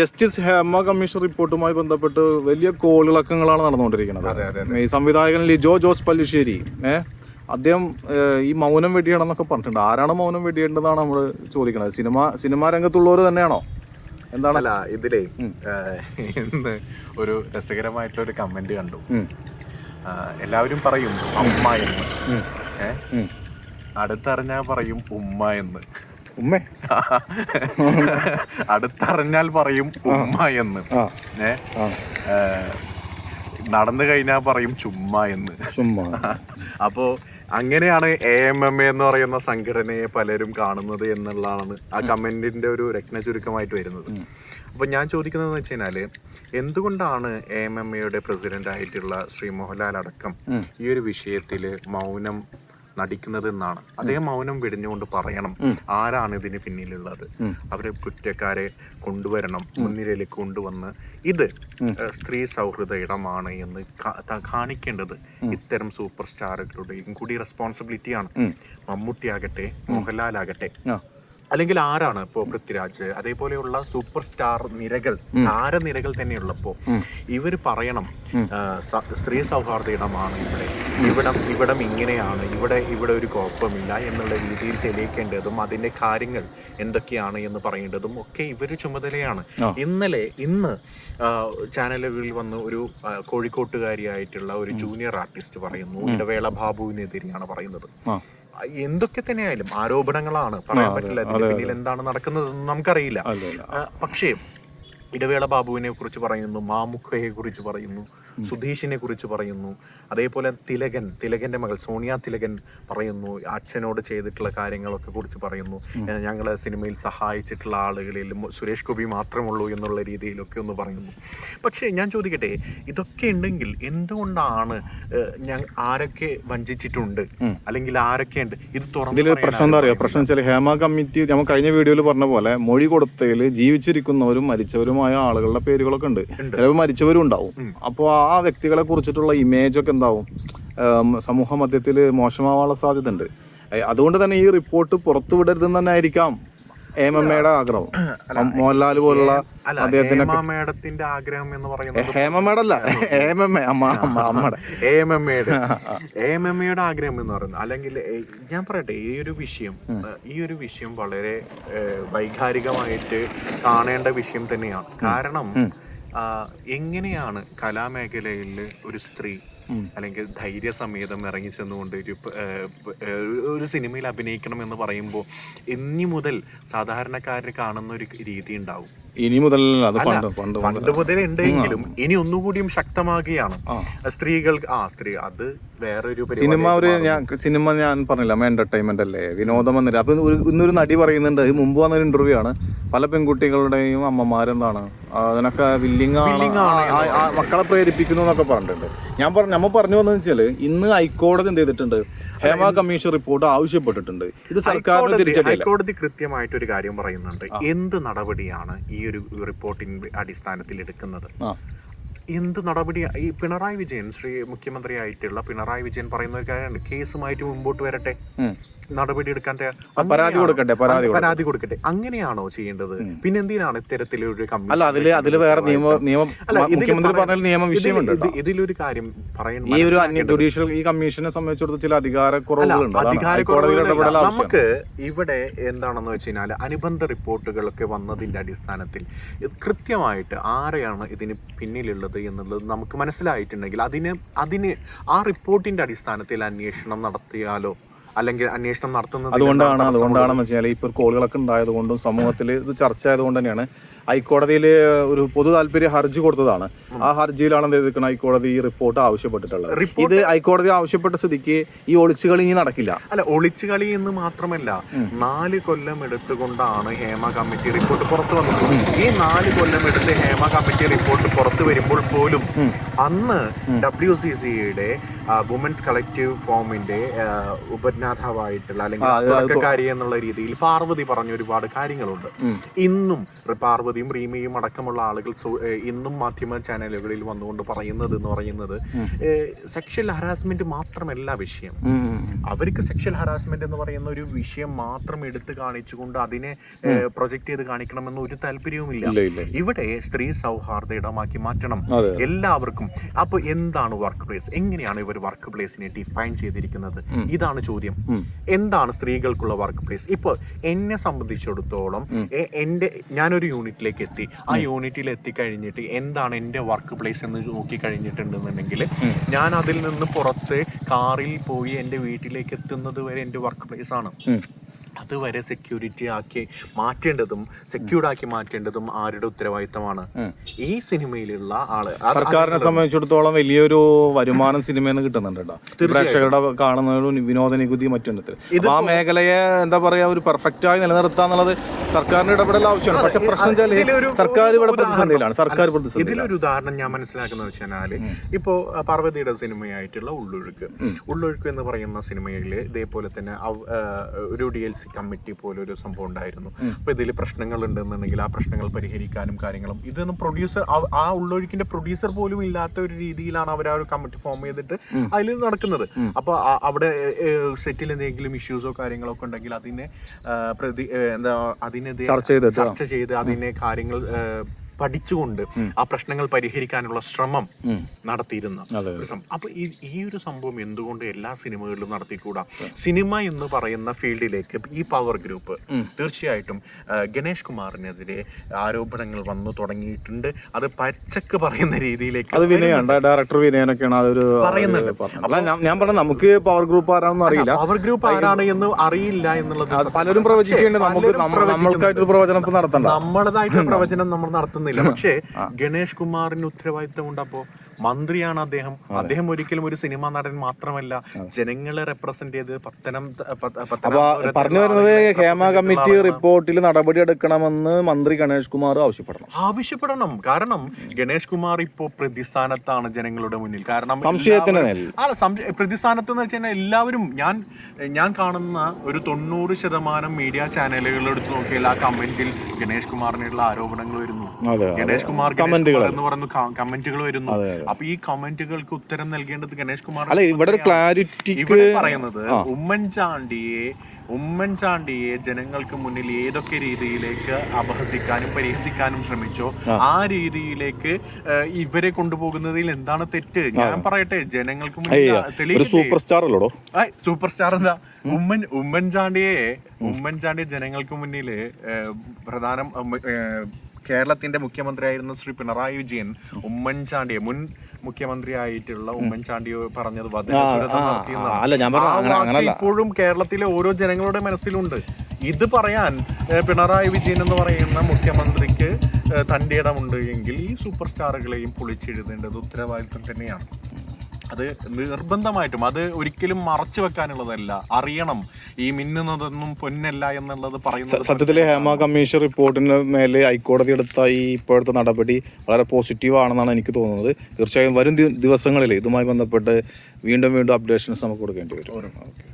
Justice Hema commission റിപ്പോർട്ടുമായി ബന്ധപ്പെട്ട് വലിയ കോളിളക്കങ്ങളാണ് നടന്നുകൊണ്ടിരിക്കുന്നത്. ഈ സംവിധായകൻ ലിജോ ജോസ് പല്ലിശ്ശേരി ഏ? അദ്ദേഹം ഈ മൗനം വെടിയണമെന്നൊക്കെ പറഞ്ഞിട്ടുണ്ട്. ആരാണ് മൗനം വെടിയേണ്ടതെന്നാണ് നമ്മൾ ചോദിക്കുന്നത്. സിനിമ സിനിമാ രംഗത്തുള്ളവർ തന്നെയാണോ? എന്താണല്ല ഇതിലേ ഇന്ന് ഒരു രസകരമായിട്ടുള്ള ഒരു കമന്റ് കണ്ടു എല്ലാവരും പറയും അമ്മ എന്ന്. അടുത്തറിഞ്ഞാൽ പറയും ഉമ്മ എന്ന്. ഉമ്മേ. അടുത്തറിഞ്ഞാൽ പറയും ഉമ്മ എന്ന്. ഏ? നടന്നു കഴിഞ്ഞാൽ പറയും ചുമ്മാ എന്ന്. ചുമ്മാ. അപ്പോ അങ്ങനെയാണ് എ എം എം എ എന്ന് പറയുന്ന സംഘടനയെ പലരും കാണുന്നത് എന്നുള്ളതാണ് ആ കമന്റിന്റെ ഒരു രത്ന ചുരുക്കമായിട്ട് വരുന്നത്. അപ്പൊ ഞാൻ ചോദിക്കുന്നത് വെച്ച് കഴിഞ്ഞാൽ എന്തുകൊണ്ടാണ് എ എം എം എയുടെ പ്രസിഡന്റ് ആയിട്ടുള്ള ശ്രീ മോഹൻലാൽ അടക്കം ഈ ഒരു വിഷയത്തിൽ മൗനം നടിക്കുന്നത് എന്നാണ് അദ്ദേഹം മൗനം വെടിഞ്ഞുകൊണ്ട് പറയണം ആരാണ് ഇതിന് പിന്നിലുള്ളത്? അവരെ കുറ്റക്കാരെ കൊണ്ടുവരണം മുൻനിരയിലേക്ക് കൊണ്ടുവന്ന്. ഇത് സ്ത്രീ സൗഹൃദ ഇടമാണ് എന്ന് കാണിക്കേണ്ടത് ഇത്തരം സൂപ്പർ സ്റ്റാറുകളുടെയും കൂടി റെസ്പോൺസിബിലിറ്റിയാണ്. മമ്മൂട്ടി ആകട്ടെ മോഹൻലാൽ ആകട്ടെ അല്ലെങ്കിൽ ആരാണ് ഇപ്പോ പൃഥ്വിരാജ്? അതേപോലെയുള്ള സൂപ്പർ സ്റ്റാർ നിരകൾ താരനിരകൾ തന്നെയുള്ളപ്പോൾ ഇവർ പറയണം സ്ത്രീ സൗഹാർദ്ദ ഇടമാണ് ഇവിടെ. ഇവിടം ഇവിടം ഇങ്ങനെയാണ്. ഇവിടെ ഇവിടെ ഒരു കുഴപ്പമില്ല എന്നുള്ള രീതിയിൽ തെളിയിക്കേണ്ടതും അതിന്റെ കാര്യങ്ങൾ എന്തൊക്കെയാണ് എന്ന് പറയേണ്ടതും ഒക്കെ ഇവർ ചുമതലയാണ്. ഇന്നലെ ഇന്ന് ചാനലുകളിൽ വന്ന് ഒരു കോഴിക്കോട്ടുകാരിയായിട്ടുള്ള ഒരു ജൂനിയർ ആർട്ടിസ്റ്റ് പറയുന്നു ഇടവേള ബാബുവിനെതിരെയാണ് പറയുന്നത്. എന്തൊക്കെ തന്നെയായാലും ആരോപണങ്ങളാണ് പറയാൻ പറ്റില്ല. അതിന്റെ പിന്നിൽ എന്താണ് നടക്കുന്നതെന്ന് നമുക്കറിയില്ല. പക്ഷേ ഇടവേള ബാബുവിനെ കുറിച്ച് പറയുന്നു മാമുഖയെ കുറിച്ച് പറയുന്നു സുധീഷിനെ കുറിച്ച് പറയുന്നു. അതേപോലെ തിലകൻ തിലകന്റെ മകൾ സോണിയ തിലകൻ പറയുന്നു അച്ഛനോട് ചെയ്തിട്ടുള്ള കാര്യങ്ങളൊക്കെ കുറിച്ച് പറയുന്നു. ഞങ്ങളെ സിനിമയിൽ സഹായിച്ചിട്ടുള്ള ആളുകളിൽ സുരേഷ് ഗോപി മാത്രമുള്ളൂ എന്നുള്ള രീതിയിലൊക്കെ ഒന്ന് പറയുന്നു. പക്ഷേ ഞാൻ ചോദിക്കട്ടെ ഇതൊക്കെ ഉണ്ടെങ്കിൽ എന്തുകൊണ്ടാണ് ഞാൻ ആരൊക്കെ വഞ്ചിച്ചിട്ടുണ്ട്? അല്ലെങ്കിൽ ആരൊക്കെ ഉണ്ട് ഇത് തുറന്നു പ്രശ്നം എന്താ പറയുക പ്രശ്നം വെച്ചാൽ ഹേമ കമ്മിറ്റി നമ്മൾ കഴിഞ്ഞ വീഡിയോയിൽ പറഞ്ഞ പോലെ മൊഴി കൊടുത്തതിൽ ജീവിച്ചിരിക്കുന്നവരും മരിച്ചവരുമായ ആളുകളുടെ പേരുകളൊക്കെ ഉണ്ട്. ചിലപ്പോൾ മരിച്ചവരും ഉണ്ടാവും. അപ്പോൾ ആ വ്യക്തികളെ കുറിച്ചിട്ടുള്ള ഇമേജൊക്കെ എന്താവും? സമൂഹ മധ്യത്തിൽ മോശമാവാനുള്ള സാധ്യത ഉണ്ട് അതുകൊണ്ട് തന്നെ ഈ റിപ്പോർട്ട് പുറത്തു വിടരുതെന്ന് തന്നെ ആയിരിക്കാം എം എം എയുടെ ആഗ്രഹം മോഹൻലാൽ പോലുള്ള അദ്ദേഹത്തിന്റെ അദ്ദേഹത്തിന് മേഡത്തിന്റെ ആഗ്രഹം എന്ന് പറയുന്നത് ഹേമമ്മയുടെ അല്ല M M A Amma Amma അമ്മയുടെ. എ എം എയുടെ എം എം എയുടെ ആഗ്രഹം എന്ന് പറയുന്നത് അല്ലെങ്കിൽ ഞാൻ പറയട്ടെ ഈ ഒരു വിഷയം ഈ ഒരു വിഷയം വളരെ വൈകാരികമായിട്ട് കാണേണ്ട വിഷയം തന്നെയാണ്. കാരണം ആ, എങ്ങനെയാണ് കലാമേഖലയിൽ ഒരു സ്ത്രീ അല്ലെങ്കിൽ ധൈര്യസമേതം ഇറങ്ങി ചെന്നുകൊണ്ട് ഒരു ഒരു സിനിമയിൽ അഭിനയിക്കണം എന്ന് പറയുമ്പോൾ ഇനി മുതൽ സാധാരണക്കാരെ കാണുന്ന ഒരു രീതി ഉണ്ടാവും? ഇനി മുതൽ അത് പണ്ട് പണ്ട് പണ്ട് പണ്ട് മുതലേ ഉണ്ടെങ്കിലും ഇനി ഒന്നുകൂടിയും ശക്തമാകുകയാണ്. സ്ത്രീകൾ ആ സ്ത്രീ അത് വേറൊരു സിനിമ ഒരു ഞാൻ സിനിമ ഞാൻ പറഞ്ഞില്ല എന്റർടൈൻമെന്റ് അല്ലേ? വിനോദം എന്നില്ല. അപ്പൊ ഇന്നൊരു നടി പറയുന്നുണ്ട് മുമ്പ് വന്നൊരു ഇന്റർവ്യൂ ആണ്. പല പെൺകുട്ടികളുടെയും അമ്മമാരെന്താണ്? അതിനൊക്കെ ആണ്. ആ മക്കളെ പ്രേരിപ്പിക്കുന്നു എന്നൊക്കെ പറഞ്ഞിട്ടുണ്ട്. ഞാൻ പറഞ്ഞു നമ്മൾ പറഞ്ഞു വന്നതെന്ന് വെച്ചാൽ ഇന്ന് ഹൈക്കോടതി എന്ത് ചെയ്തിട്ടുണ്ട്? ഹേമ കമ്മീഷൻ റിപ്പോർട്ട് ആവശ്യപ്പെട്ടിട്ടുണ്ട്. ഇത് സർക്കാരിന് ഹൈക്കോടതി- തിരിച്ചടിയല്ല. ഹൈക്കോടതി കൃത്യമായിട്ട് ഒരു കാര്യം പറയുന്നുണ്ട്. എന്ത് നടപടിയാണ് ഈ ഒരു റിപ്പോർട്ടിംഗ് അടിസ്ഥാനത്തിൽ എടുക്കുന്നത്? എന്ത് നടപടി? ഈ പിണറായി വിജയൻ ശ്രീ മുഖ്യമന്ത്രി ആയിട്ടുള്ള പിണറായി വിജയൻ പറയുന്ന ഒരു കാര്യമുണ്ട്. കേസുമായിട്ട് മുമ്പോട്ട് വരട്ടെ. ഉം. നടപടി എടുക്കാൻ തയ്യാ- പരാതി? കൊടുക്കട്ടെ പരാതി. പരാതി കൊടുക്കട്ടെ അങ്ങനെയാണോ ചെയ്യേണ്ടത്? പിന്നെ എന്തിനാണ് ഇത്തരത്തിലൊരു അല്ല അതിൽ അതിൽ വേറെ നിയമ നിയമം മുഖ്യമന്ത്രി പറഞ്ഞ നിയമ വിഷയമുണ്ട് ഇതിലൊരു കാര്യം പറയുന്നത് ഈ ഒരു ജുഡീഷ്യൽ ഈ കമ്മീഷനെ സംബന്ധിച്ചിടത്തോളം ചില അധികാര കുറവുകളുണ്ട്. നമുക്ക് ഇവിടെ എന്താണെന്ന് വെച്ച് കഴിഞ്ഞാൽ അനുബന്ധ റിപ്പോർട്ടുകളൊക്കെ വന്നതിന്റെ അടിസ്ഥാനത്തിൽ കൃത്യമായിട്ട് ആരെയാണ് ഇതിന് പിന്നിലുള്ളത് എന്നുള്ളത് നമുക്ക് മനസ്സിലായിട്ടുണ്ടെങ്കിൽ അതിന് അതിന് ആ റിപ്പോർട്ടിന്റെ അടിസ്ഥാനത്തിൽ അന്വേഷണം നടത്തിയാലോ അല്ലെങ്കിൽ അന്വേഷണം നടത്തുന്നത് അതുകൊണ്ടാണ് അതുകൊണ്ടാണെന്ന് വെച്ചാൽ ഇപ്പോൾ കോളുകളൊക്കെ ഉണ്ടായതുകൊണ്ടും സമൂഹത്തിൽ ഇത് ചർച്ച ആയതുകൊണ്ട് തന്നെയാണ്. ഹൈക്കോടതിയിൽ ഒരു പൊതു താല്പര്യ ഹർജി കൊടുത്തതാണ്. ആ ഹർജിയിലാണ് എന്ത് ചെയ്തിരിക്കുന്നത് ഹൈക്കോടതി ഈ റിപ്പോർട്ട് ആവശ്യപ്പെട്ടിട്ടുള്ളത്. ഇത് ഹൈക്കോടതി ആവശ്യപ്പെട്ട സ്ഥിതിക്ക് ഈ ഒളിച്ചുകളി ഇനി നടക്കില്ല. അല്ല ഒളിച്ചുകളി എന്ന് മാത്രമല്ല നാല് കൊല്ലം എടുത്തുകൊണ്ടാണ് ഹേമ കമ്മിറ്റി റിപ്പോർട്ട് പുറത്തു വന്നത്. ഈ നാല് കൊല്ലം എടുത്ത് ഹേമ കമ്മിറ്റി റിപ്പോർട്ട് പുറത്തു വരുമ്പോൾ പോലും അന്ന് ഡബ്ല്യു സി സിയുടെ വുമൻസ് കളക്റ്റീവ് ഫോമിന്റെ ഉപജ്ഞാതാവായിട്ടുള്ള അല്ലെങ്കിൽ തുടക്കക്കാരി എന്നുള്ള രീതിയിൽ പാർവതി പറഞ്ഞ ഒരുപാട് കാര്യങ്ങളുണ്ട്. ഇന്നും പാർവതിയും റീമയും അടക്കമുള്ള ആളുകൾ ഇന്നും മാധ്യമ ചാനലുകളിൽ വന്നുകൊണ്ട് പറയുന്നത് എന്ന് പറയുന്നത് സെക്ഷൽ ഹറാസ്മെന്റ് മാത്രമല്ല വിഷയം. അവർക്ക് സെക്ഷൽ ഹറാസ്മെന്റ് എന്ന് പറയുന്ന ഒരു വിഷയം മാത്രം എടുത്തു കാണിച്ചുകൊണ്ട് അതിനെ പ്രൊജക്ട് ചെയ്ത് കാണിക്കണമെന്ന് ഒരു താല്പര്യവുമില്ല. ഇവിടെ സ്ത്രീ സൗഹാർദ്ദ ഇടമാക്കി മാറ്റണം. എല്ലാവർക്കും. അപ്പൊ എന്താണ് വർക്ക് പ്ലേസ് എങ്ങനെയാണ് ഇവർ വർക്ക് പ്ലേസിനെ ഡിഫൈൻ ചെയ്തിരിക്കുന്നത്? ഇതാണ് ചോദ്യം. എന്താണ് സ്ത്രീകൾക്കുള്ള വർക്ക് പ്ലേസ് ഇപ്പോൾ എന്നെ സംബന്ധിച്ചിടത്തോളം എന്റെ എന്റെ ഞാനൊരു യൂണിറ്റിലേക്ക് എത്തി ആ യൂണിറ്റിൽ എത്തിക്കഴിഞ്ഞിട്ട് എന്താണ് എന്റെ വർക്ക് പ്ലേസ് എന്ന് നോക്കി കഴിഞ്ഞിട്ടുണ്ടെന്നുണ്ടെങ്കിൽ ഞാൻ അതിൽ നിന്ന് പുറത്ത് കാറിൽ പോയി എന്റെ വീട്ടിലേക്ക് എത്തുന്നത് വരെ എന്റെ വർക്ക് പ്ലേസ് ആണ് അതുവരെ സെക്യൂരിറ്റി ആക്കി മാറ്റേണ്ടതും സെക്യൂർഡ് ആക്കി മാറ്റേണ്ടതും ആരുടെ ഉത്തരവാദിത്തമാണ്. ഈ സിനിമയിലുള്ള ആൾ സർക്കാരിനെ സംബന്ധിച്ചിടത്തോളം വലിയൊരു വരുമാനം സിനിമ നിന്ന് കിട്ടുന്നുണ്ട് കേട്ടോ. പ്രേക്ഷകരുടെ കാണുന്ന ഒരു വിനോദ നികുതി മറ്റുണ്ട് ആ മേഖലയെ എന്താ പറയാ ഒരു പെർഫെക്റ്റ് ആയി നിലനിർത്താന്നുള്ളത് സർക്കാരിന്റെ ഇടപെടൽ ആവശ്യമാണ്. പക്ഷെ പ്രശ്നം സർക്കാർ ഇവിടെ പ്രതിസന്ധിയിലാണ്. സർക്കാർ പ്രതിസന്ധി ഇതിലൊരു ഉദാഹരണം ഞാൻ മനസ്സിലാക്കുന്നത് വെച്ചാൽ ഇപ്പോ പാർവതിയുടെ സിനിമയായിട്ടുള്ള ഉള്ളൊഴുക്ക്. ഉള്ളൊഴുക്ക് എന്ന് പറയുന്ന സിനിമയിൽ ഇതേപോലെ തന്നെ ഒരു ഡി എൽ സി കമ്മിറ്റി പോലെ ഒരു സംഭവം ഉണ്ടായിരുന്നു. അപ്പൊ ഇതിൽ പ്രശ്നങ്ങൾ ഉണ്ടെന്നുണ്ടെങ്കിൽ ആ പ്രശ്നങ്ങൾ പരിഹരിക്കാനും കാര്യങ്ങളും ഇതൊന്നും പ്രൊഡ്യൂസർ ആ ഉള്ളൊഴുക്കിന്റെ പ്രൊഡ്യൂസർ പോലും ഇല്ലാത്ത ഒരു രീതിയിലാണ് അവർ ആ ഒരു കമ്മിറ്റി ഫോം ചെയ്തിട്ട് അതിൽ നടക്കുന്നത്. അപ്പൊ അവിടെ സെറ്റിൽ എന്തെങ്കിലും ഇഷ്യൂസോ കാര്യങ്ങളോ ഒക്കെ ഉണ്ടെങ്കിൽ അതിനെ പ്രതി എന്താ എന്താ അതിനെതിരെ ചർച്ച ചെയ്ത് അതിനെ കാര്യങ്ങൾ പഠിച്ചുകൊണ്ട് ആ പ്രശ്നങ്ങൾ പരിഹരിക്കാനുള്ള ശ്രമം. നടത്തിയിരുന്ന അപ്പൊ ഈ ഒരു സംഭവം എന്തുകൊണ്ട് എല്ലാ സിനിമകളിലും നടത്തിക്കൂടാ? സിനിമ എന്ന് പറയുന്ന ഫീൽഡിലേക്ക് ഈ പവർ ഗ്രൂപ്പ് തീർച്ചയായിട്ടും ഗണേഷ് കുമാറിനെതിരെ ആരോപണങ്ങൾ വന്നു തുടങ്ങിയിട്ടുണ്ട്. അത് പച്ചക്ക് പറയുന്ന രീതിയിലേക്ക് അത് വിനയാണ് ഡയറക്ടർ വിനയനൊക്കെയാണ് അതൊരു പറയുന്നത് അല്ല ഞാൻ- പറഞ്ഞ നമുക്ക് പവർ ഗ്രൂപ്പ് ആരാണെന്ന് അറിയില്ല. പവർ ഗ്രൂപ്പ് ആരാണ് എന്ന് അറിയില്ല എന്നുള്ളത് പലരും പ്രവചിക്കേണ്ടത് നമുക്ക് പലരും പ്രവചനം നടത്തണം നമ്മളതായിട്ട് പ്രവചനം നമ്മൾ നടത്തുന്നില്ല പക്ഷേ ഗണേഷ് കുമാറിന് ഉത്തരവാദിത്തം ഉണ്ട് അപ്പോ മന്ത്രിയാണ് അദ്ദേഹം. അദ്ദേഹം ഒരിക്കലും ഒരു സിനിമാ നടൻ മാത്രമല്ല. ജനങ്ങളെ റെപ്രസെന്റ് ചെയ്ത് പത്തനം പറഞ്ഞു വരുന്നത് ഹേമ കമ്മിറ്റി റിപ്പോർട്ടിൽ നടപടി എടുക്കണമെന്ന് മന്ത്രി ഗണേഷ് കുമാർ ആവശ്യപ്പെടണം. ആവശ്യപ്പെടണം. കാരണം ഗണേഷ് കുമാർ ഇപ്പോ പ്രതിസ്ഥാനത്താണ് ജനങ്ങളുടെ മുന്നിൽ. കാരണം സംശയത്തിന് അല്ല സംശയ പ്രതിസ്ഥാനത്ത് എന്ന് വെച്ച് കഴിഞ്ഞാൽ എല്ലാവരും ഞാൻ ഞാൻ കാണുന്ന ഒരു തൊണ്ണൂറ് ശതമാനം മീഡിയ ചാനലുകൾ എടുത്ത് നോക്കിയാൽ ആ കമന്റിൽ ഗണേഷ് കുമാറിനുള്ള ആരോപണങ്ങൾ വരുന്നു. ഗണേഷ് കുമാർ കമന്റുകൾ കുമാർ എന്ന് പറയുന്ന കമന്റുകൾ വരുന്നു. അപ്പൊ ഈ കമന്റുകൾക്ക് ഉത്തരം നൽകേണ്ടത് ഗണേഷ് കുമാർ അല്ല ഇവിടെ ക്ലാരിറ്റി ഇവിടെ പറയുന്നത് ഉമ്മൻചാണ്ടിയെ ഉമ്മൻചാണ്ടിയെ ജനങ്ങൾക്ക് മുന്നിൽ ഏതൊക്കെ രീതിയിലേക്ക് അപഹസിക്കാനും പരിഹസിക്കാനും ശ്രമിച്ചോ ആ. രീതിയിലേക്ക് ഇവരെ കൊണ്ടുപോകുന്നതിൽ എന്താണ് തെറ്റ്? ഞാൻ പറയട്ടെ ജനങ്ങൾക്ക് മുന്നിൽ സൂപ്പർ സ്റ്റാർ അല്ലോ സൂപ്പർ സ്റ്റാർ എന്താ? ഉമ്മൻ ഉമ്മൻചാണ്ടിയെ ഉമ്മൻചാണ്ടി ജനങ്ങൾക്ക് മുന്നിൽ പ്രധാനം കേരളത്തിന്റെ മുഖ്യമന്ത്രിയായിരുന്ന ശ്രീ പിണറായി വിജയൻ ഉമ്മൻചാണ്ടിയെ മുൻ മുഖ്യമന്ത്രിയായിട്ടുള്ള ഉമ്മൻചാണ്ടി പറഞ്ഞത്. ഇപ്പോഴും കേരളത്തിലെ ഓരോ ജനങ്ങളുടെ മനസ്സിലുണ്ട്. ഇത് പറയാൻ പിണറായി വിജയൻ എന്ന് പറയുന്ന മുഖ്യമന്ത്രിക്ക് തന്റെ ഇടമുണ്ട് എങ്കിൽ ഈ സൂപ്പർ സ്റ്റാറുകളെയും പൊളിച്ചെഴുതേണ്ടത് ഉത്തരവാദിത്വം തന്നെയാണ്. അത് നിർബന്ധമായിട്ടും അത് ഒരിക്കലും മറച്ചു വെക്കാനുള്ളതല്ല. അറിയണം. ഈ മിന്നുന്നതൊന്നും പൊന്നല്ല എന്നുള്ളത് പറയുന്നത് സത്യത്തിൽ ഹേമ കമ്മീഷൻ റിപ്പോർട്ടിന് മേലെ ഹൈക്കോടതി എടുത്ത ഈ ഇപ്പോഴത്തെ നടപടി വളരെ പോസിറ്റീവ് ആണെന്നാണ് എനിക്ക് തോന്നുന്നത്. തീർച്ചയായും വരും ദിവസങ്ങളിൽ ഇതുമായി ബന്ധപ്പെട്ട് വീണ്ടും വീണ്ടും അപ്ഡേഷൻസ് നമുക്ക് കൊടുക്കേണ്ടി വരും. ഓക്കെ